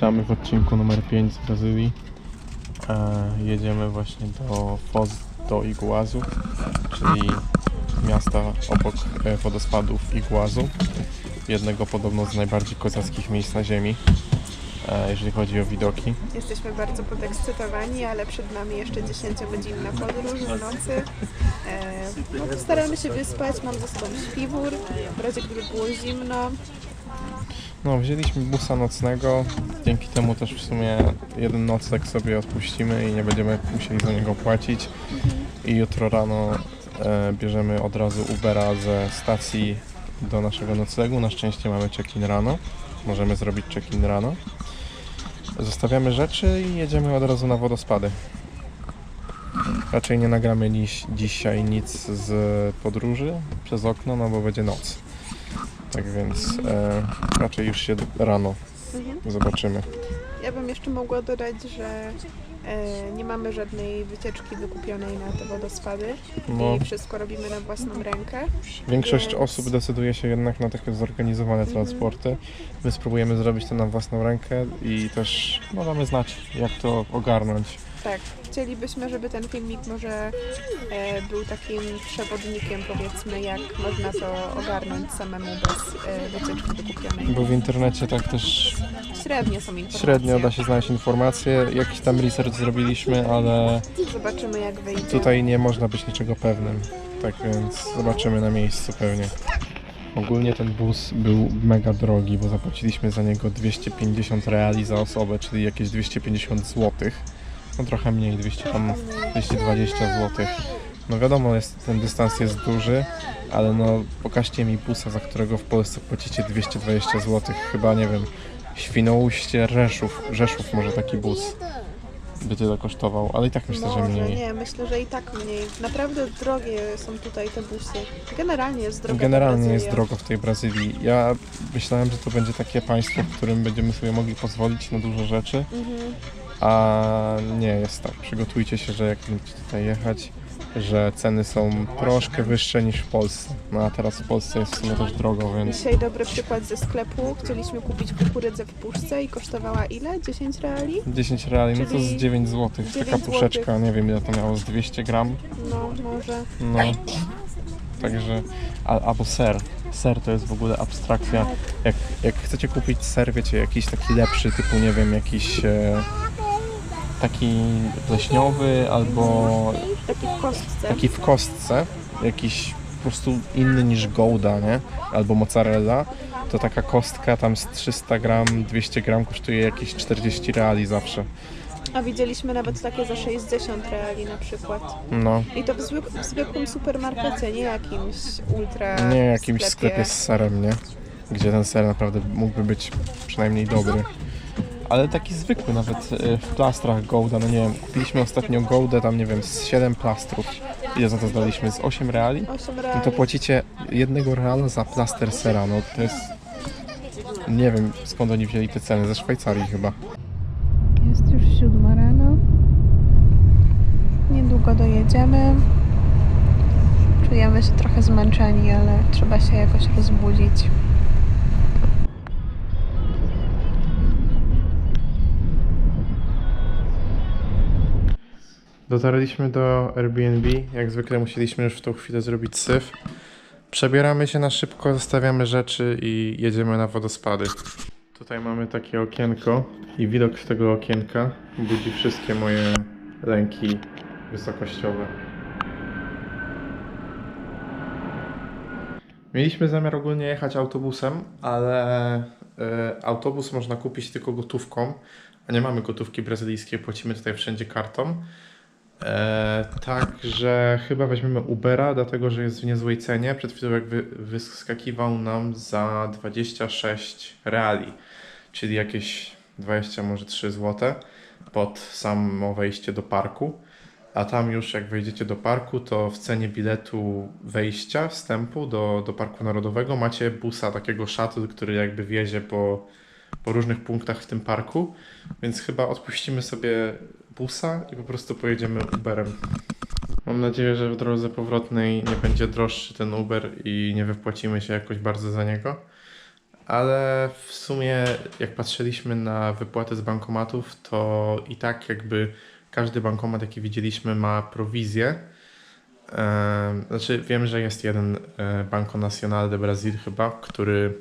Witamy w odcinku numer 5 z Brazylii. E, jedziemy właśnie do Foz do Iguazu, czyli miasta obok e, wodospadów Iguazu. Jednego podobno z najbardziej kozackich miejsc na ziemi, e, jeżeli chodzi o widoki. Jesteśmy bardzo podekscytowani, ale przed nami jeszcze 10-godzinna podróż w nocy. E, no, postaramy się wyspać, mam ze sobą śpiwór, w razie gdyby było zimno. No, wzięliśmy busa nocnego, dzięki temu też w sumie jeden nocleg sobie odpuścimy i nie będziemy musieli za niego płacić. I jutro rano e, bierzemy od razu Ubera ze stacji do naszego noclegu. Na szczęście mamy check-in rano, możemy zrobić check-in rano. Zostawiamy rzeczy i jedziemy od razu na wodospady. Raczej nie nagramy dziś, dzisiaj nic z podróży przez okno, no bo będzie noc. Tak więc e, raczej już się rano Mhm. zobaczymy. Ja bym jeszcze mogła dodać, że e, nie mamy żadnej wycieczki wykupionej na te wodospady No, i wszystko robimy na własną rękę. większość więc- osób decyduje się jednak na takie zorganizowane transporty. My spróbujemy zrobić to na własną rękę i też no, damy znać, jak to ogarnąć. Tak, chcielibyśmy, żeby ten filmik może e, był takim przewodnikiem, powiedzmy, jak można to ogarnąć samemu bez e, wycieczki wykupionej. Bo w internecie tak też Średnie są informacje. średnio da się znaleźć informacje. Jakiś tam research zrobiliśmy, ale Zobaczymy jak wyjdzie. tutaj nie można być niczego pewnym. Tak więc zobaczymy na miejscu pewnie. Ogólnie ten bus był mega drogi, bo zapłaciliśmy za niego 250 reali za osobę, czyli jakieś 250 zł. No trochę mniej, 200 tam 220 zł. No wiadomo, jest, ten dystans jest duży, ale no pokażcie mi busa, za którego w Polsce płacicie 220 zł. Chyba nie wiem, Świnoujście, Rzeszów, Rzeszów może taki bus by tyle kosztował, ale i tak myślę, że Może mniej. nie, myślę, że i tak mniej. Naprawdę drogie są tutaj te busy. Generalnie jest droga Generalnie jest drogo w tej Brazylii. Ja myślałem, że to będzie takie państwo, w którym będziemy sobie mogli pozwolić na dużo rzeczy, Mhm. A nie jest tak. Przygotujcie się, że jak będziecie tutaj jechać, że ceny są troszkę wyższe niż w Polsce. No a teraz w Polsce jest w sumie też drogo, więc Dzisiaj dobry przykład ze sklepu. Chcieliśmy kupić kukurydzę w puszce i kosztowała ile? 10 reali? 10 reali, no to Czyli z 9 zł. 9 Taka złotych. puszeczka, nie wiem ile to miało, z 200 gram. No, może. No, także, a, albo ser. Ser to jest w ogóle abstrakcja. Jak, jak chcecie kupić ser, wiecie, jakiś taki lepszy, typu nie wiem, jakiś e, taki leśniowy albo Taki w kostce. taki w kostce, jakiś po prostu inny niż Gouda, nie? Albo mozzarella, to taka kostka tam z 300 gram, 200 gram kosztuje jakieś 40 reali zawsze. A widzieliśmy nawet takie za 60 reali na przykład. No, I to w, zwyk- w zwykłym supermarkecie, nie jakimś ultra nie jakimś sklepie z serem, nie? Gdzie ten ser naprawdę mógłby być przynajmniej dobry. Ale taki zwykły, nawet e, w plastrach Gouda, no nie wiem, kupiliśmy ostatnio Goudę, tam nie wiem, z 7 plastrów. Ile za to zdaliśmy? Z 8 reali? 8 No reali. to płacicie jednego reala za plaster sera, no to jest... Nie wiem skąd oni wzięli te ceny, ze Szwajcarii chyba. Jest już siódma rano. Niedługo dojedziemy. Czujemy się trochę zmęczeni, ale trzeba się jakoś rozbudzić. Dotarliśmy do Airbnb, jak zwykle musieliśmy już w tą chwilę zrobić syf. Przebieramy się na szybko, zostawiamy rzeczy i jedziemy na wodospady. Tutaj mamy takie okienko i widok z tego okienka budzi wszystkie moje lęki wysokościowe. Mieliśmy zamiar ogólnie jechać autobusem, ale e, autobus można kupić tylko gotówką, a nie mamy gotówki brazylijskiej, płacimy tutaj wszędzie kartą. E, także chyba weźmiemy Ubera, dlatego że jest w niezłej cenie. Przed chwilą jak wy, wyskakiwał nam za 26 reali, czyli jakieś 20, może 3 zł pod samo wejście do parku. A tam już jak wejdziecie do parku, to w cenie biletu wejścia, wstępu do, do Parku Narodowego macie busa, takiego shuttle, który jakby wiezie po, po różnych punktach w tym parku. Więc chyba odpuścimy sobie busa i po prostu pojedziemy Uberem. Mam nadzieję, że w drodze powrotnej nie będzie droższy ten Uber i nie wypłacimy się jakoś bardzo za niego. ale w sumie jak patrzyliśmy na wypłaty z bankomatów, to i tak jakby każdy bankomat, jaki widzieliśmy, ma prowizję. Znaczy, wiem, że jest jeden e, Banco Nacional de Brasil chyba, który,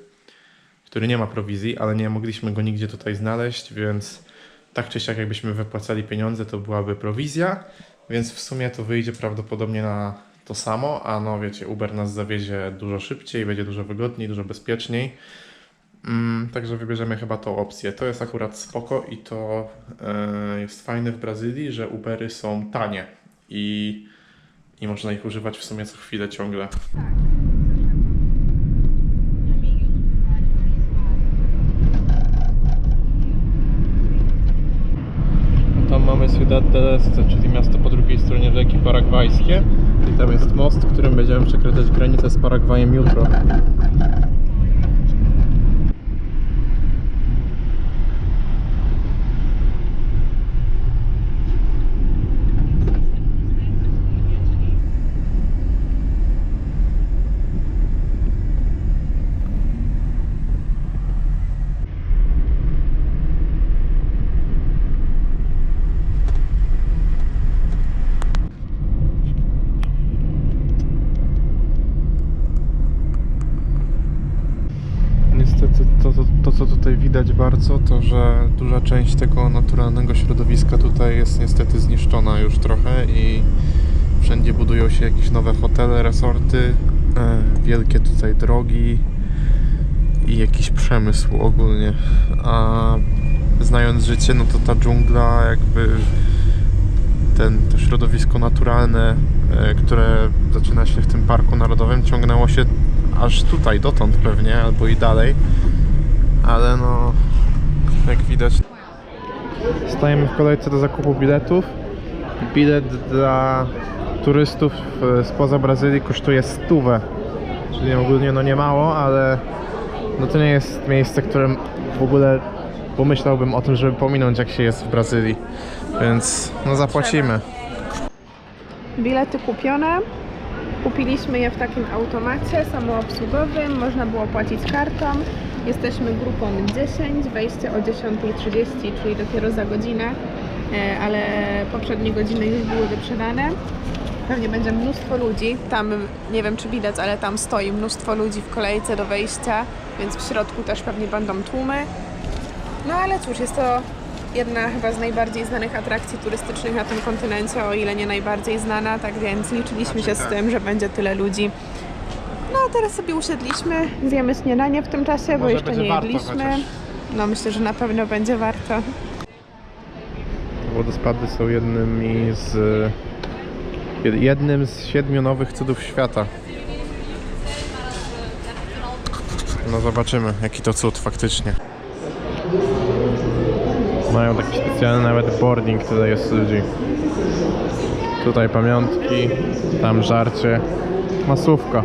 który nie ma prowizji, ale nie mogliśmy go nigdzie tutaj znaleźć, więc tak czy siak jakbyśmy wypłacali pieniądze, to byłaby prowizja, więc w sumie to wyjdzie prawdopodobnie na to samo, a no wiecie, Uber nas zawiezie dużo szybciej, będzie dużo wygodniej, dużo bezpieczniej. Mm, także wybierzemy chyba tą opcję. To jest akurat spoko i to e, jest fajne w Brazylii, że Ubery są tanie i, i można ich używać w sumie co chwilę ciągle. Tam mamy Ciudad del Este, czyli miasto po drugiej stronie rzeki paragwajskie. I tam jest most, którym będziemy przekraczać granicę z Paragwajem jutro. Niestety to, to, to, co tutaj widać bardzo, to że duża część tego naturalnego środowiska tutaj jest niestety zniszczona już trochę i wszędzie budują się jakieś nowe hotele, resorty, e, wielkie tutaj drogi i jakiś przemysł ogólnie. A znając życie, no to ta dżungla jakby ten, to środowisko naturalne, e, które zaczyna się w tym parku narodowym, ciągnęło się aż tutaj, dotąd pewnie, albo i dalej. Ale no, jak widać. Stajemy w kolejce do zakupu biletów. Bilet dla turystów e, spoza Brazylii kosztuje stówę. Czyli ogólnie no nie mało, ale no to nie jest miejsce, którym w ogóle pomyślałbym o tym, żeby pominąć jak się jest w Brazylii. Więc no zapłacimy. Bilety kupione. Kupiliśmy je w takim automacie samoobsługowym. Można było płacić kartą. Jesteśmy grupą 10, wejście o 10.30, czyli dopiero za godzinę, e, ale poprzednie godziny już były wyprzedane. Pewnie będzie mnóstwo ludzi. Tam, nie wiem czy widać, ale tam stoi mnóstwo ludzi w kolejce do wejścia, więc w środku też pewnie będą tłumy. No ale cóż, jest to jedna chyba z najbardziej znanych atrakcji turystycznych na tym kontynencie, o ile nie najbardziej znana, tak więc liczyliśmy się z tym, że będzie tyle ludzi. No a teraz sobie usiedliśmy, zjemy śniadanie w tym czasie, bo Może jeszcze będzie nie warto jedliśmy. chociaż. No myślę, że na pewno będzie warto. Wodospady są jednymi z jednym z siedmiu nowych cudów świata. No zobaczymy, jaki to cud faktycznie. Mają taki specjalny nawet boarding, tyle jest ludzi. Tutaj pamiątki, tam żarcie, masówka.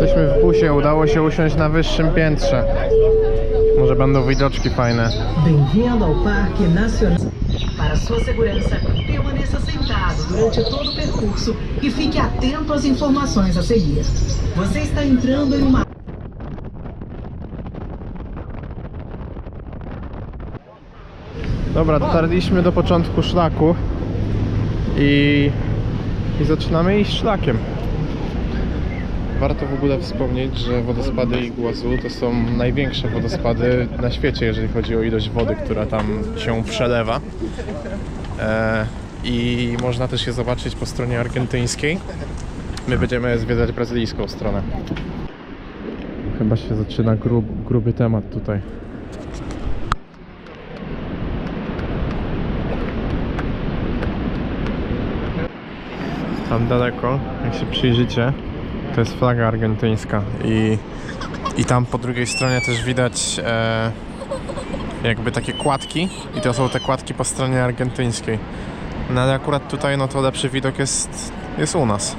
Jesteśmy w busie, udało się usiąść na wyższym piętrze. Może będą widoczki fajne. Bem-vindo ao Parque Nacional. Para sua segurança, permaneça sentado durante todo o percurso e fique atento às informações a seguir. Você está entrando em uma Dobra, dotarliśmy do początku szlaku i, i zaczynamy iść szlakiem. Warto w ogóle wspomnieć, że wodospady Iguazu to są największe wodospady na świecie, jeżeli chodzi o ilość wody, która tam się przelewa. E, I można też je zobaczyć po stronie argentyńskiej. My będziemy zwiedzać brazylijską stronę. Chyba się zaczyna grub, gruby temat tutaj. Tam daleko, jak się przyjrzycie, to jest flaga argentyńska i, i tam po drugiej stronie też widać e, jakby takie kładki i to są te kładki po stronie argentyńskiej. No ale akurat tutaj no to lepszy widok jest, jest u nas.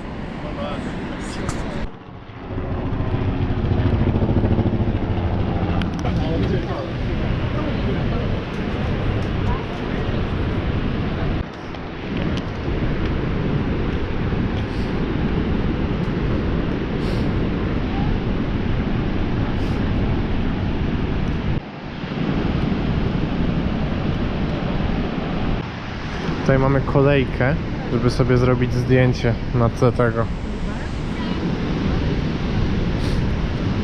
Tutaj mamy kolejkę, żeby sobie zrobić zdjęcie na tle tego.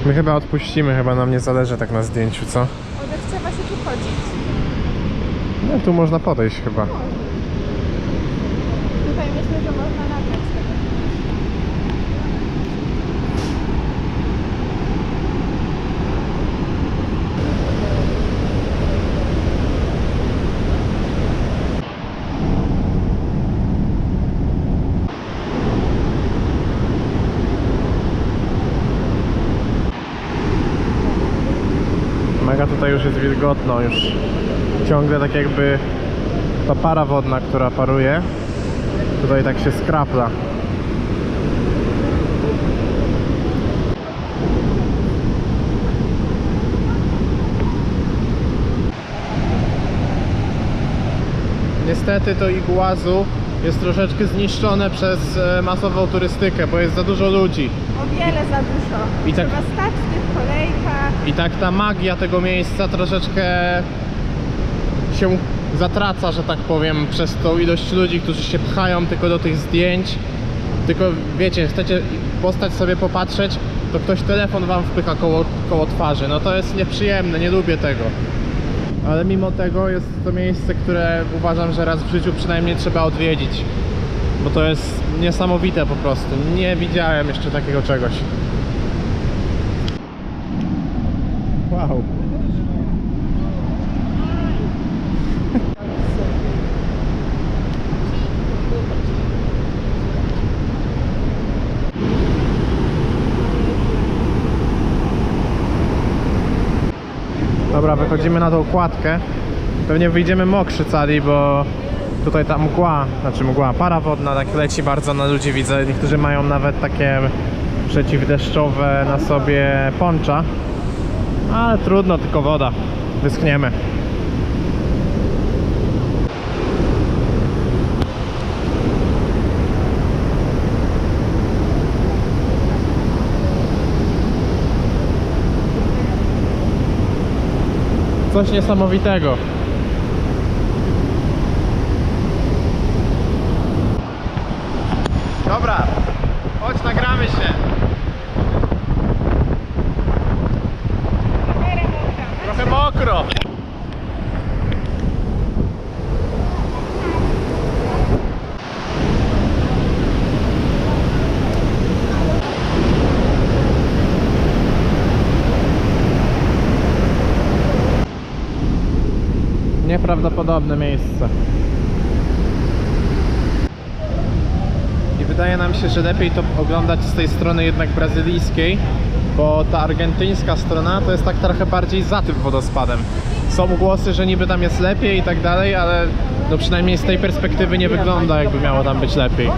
My chyba odpuścimy, chyba nam nie zależy tak na zdjęciu, co? Odechciewa się tu chodzić. No tu można podejść chyba. Tutaj myślę, że już jest wilgotno, już ciągle tak jakby ta para wodna, która paruje, tutaj tak się skrapla. Niestety to Iguazu jest troszeczkę zniszczone przez e, masową turystykę, bo jest za dużo ludzi. O wiele za dużo. I tak- Trzeba stać w tych kolejkach. I tak ta magia tego miejsca troszeczkę się zatraca, że tak powiem, przez tą ilość ludzi, którzy się pchają tylko do tych zdjęć. Tylko wiecie, chcecie postać sobie popatrzeć, to ktoś telefon wam wpycha koło, koło twarzy. No to jest nieprzyjemne, nie lubię tego. Ale mimo tego jest to miejsce, które uważam, że raz w życiu przynajmniej trzeba odwiedzić. Bo to jest niesamowite po prostu. Nie widziałem jeszcze takiego czegoś. Wow. Dobra, wychodzimy na tą kładkę. Pewnie wyjdziemy mokrzy cali, bo tutaj ta mgła, znaczy mgła, para wodna tak leci bardzo na ludzi widzę. Niektórzy mają nawet takie przeciwdeszczowe na sobie poncza. Ale trudno, tylko woda. Wyschniemy. Coś niesamowitego. Dobra, chodź, nagramy się. Trochę mokro. Nieprawdopodobne miejsce. I wydaje nam się, że lepiej to oglądać z tej strony jednak brazylijskiej, bo ta argentyńska strona to jest tak trochę bardziej za tym wodospadem. Są głosy, że niby tam jest lepiej i tak dalej, ale no przynajmniej z tej perspektywy nie wygląda jakby miało tam być lepiej.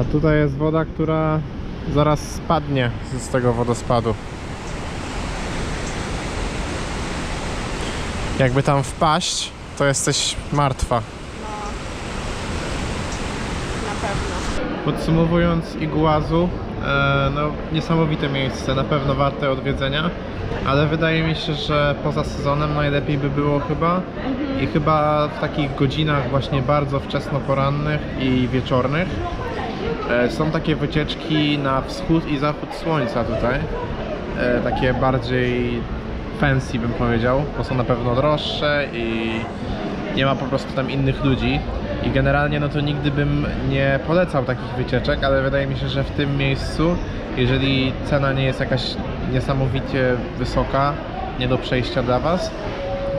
A tutaj jest woda, która zaraz spadnie z tego wodospadu. Jakby tam wpaść, to jesteś martwa. Na pewno. Podsumowując Iguazu, e, no niesamowite miejsce, na pewno warte odwiedzenia, ale wydaje mi się, że poza sezonem najlepiej by było chyba i chyba w takich godzinach właśnie bardzo wczesnoporannych i wieczornych. E, Są takie wycieczki na wschód i zachód słońca tutaj, e, takie bardziej fancy bym powiedział, bo są na pewno droższe i nie ma po prostu tam innych ludzi i generalnie no to nigdy bym nie polecał takich wycieczek, ale wydaje mi się, że w tym miejscu, jeżeli cena nie jest jakaś niesamowicie wysoka, nie do przejścia dla Was,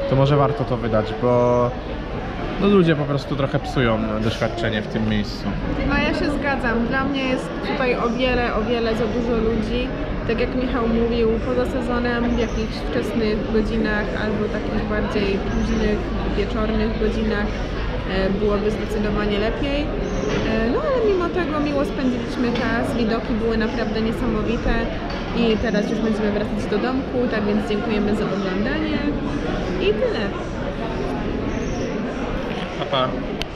to może warto to wydać, bo no ludzie po prostu trochę psują doświadczenie w tym miejscu. No ja się zgadzam. Dla mnie jest tutaj o wiele, o wiele za dużo ludzi. Tak jak Michał mówił, poza sezonem w jakichś wczesnych godzinach albo takich bardziej późnych, wieczornych godzinach e, byłoby zdecydowanie lepiej. E, No ale mimo tego miło spędziliśmy czas, widoki były naprawdę niesamowite i teraz już będziemy wracać do domku, tak więc dziękujemy za oglądanie i tyle. Pa, pa.